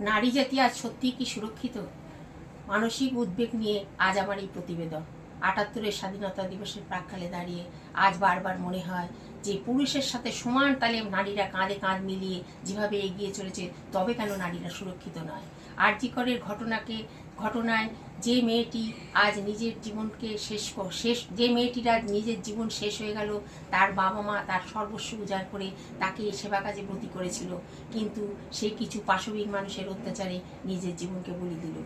নারী জাতি আজ সত্যিই কি সুরক্ষিত? মানসিক উদ্বেগ নিয়ে আজ আমার এই প্রতিবেদন। আটাত্তরের স্বাধীনতা দিবসের প্রাক্কালে দাঁড়িয়ে আজ বারবার মনে হয় যে পুরুষের সাথে সমান তালে নারীরা কাঁধে কাঁধ মিলিয়ে যেভাবে এগিয়ে চলেছে, তবে কেন নারীরা সুরক্ষিত নয়? আরজিকরের ঘটনাকে ঘটনায় যে মেয়েটি আজ নিজের জীবনকে শেষ শেষ, যে মেয়েটির আজ নিজের জীবন শেষ হয়ে গেল, তার বাবা মা তার সর্বস্ব উজাড় করে তাকে সেবা কাজে ব্রতি করেছিল। কিন্তু সে কিছু পাশবিক মানুষের অত্যাচারে নিজের জীবনকে বলি দিল।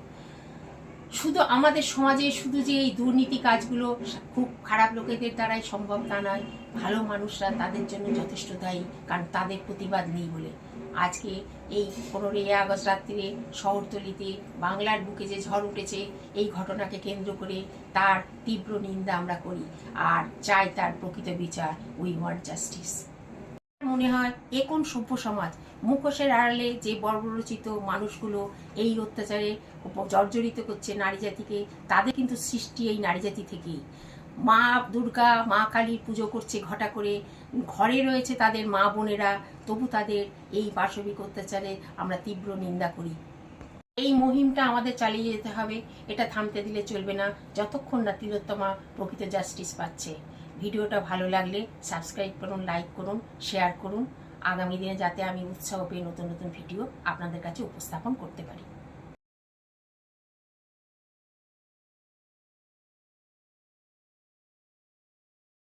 শুধু আমাদের সমাজে শুধু যে এই দুর্নীতি কাজগুলো খুব খারাপ লোকেদের দ্বারাই সম্ভব তা নয়, ভালো মানুষরা তাদের জন্য যথেষ্ট দায়ী, কারণ তাদের প্রতিবাদ নেই বলে। আজকে এই পনেরোই আগস্ট রাত্রিরে শহরতলিতে বাংলার বুকে যে ঝড় উঠেছে, এই ঘটনাকে কেন্দ্র করে তার তীব্র নিন্দা আমরা করি, আর চাই তার প্রকৃত বিচার উই ওয়ান্ট জাস্টিস মনে হয় এ কোন সভ্য সমাজ? মুখোশের আড়ালে যে বর্বরচিত মানুষগুলো এই অত্যাচারে জর্জরিত করছে নারী জাতিকে, তাদের কিন্তু সৃষ্টি এই নারী জাতি থেকেই। মা দুর্গা, মা কালীর পুজো করছে ঘটা করে, ঘরে রয়েছে তাদের মা বোনেরা, তবু তাদের এই পাশবিক অত্যাচারে আমরা তীব্র নিন্দা করি। এই মুহিমটা আমাদের চালিয়ে যেতে হবে, এটা থামতে দিলে চলবে না, যতক্ষণ না তিলোত্তমা প্রকৃত জাস্টিস পাচ্ছে। ভিডিওটা ভালো লাগলে সাবস্ক্রাইব করুন লাইক করুন শেয়ার করুন। আগামী দিনে যাতে আমি উৎসাহ পেয়ে নতুন নতুন ভিডিও আপনাদের কাছে উপস্থাপন করতে পারি।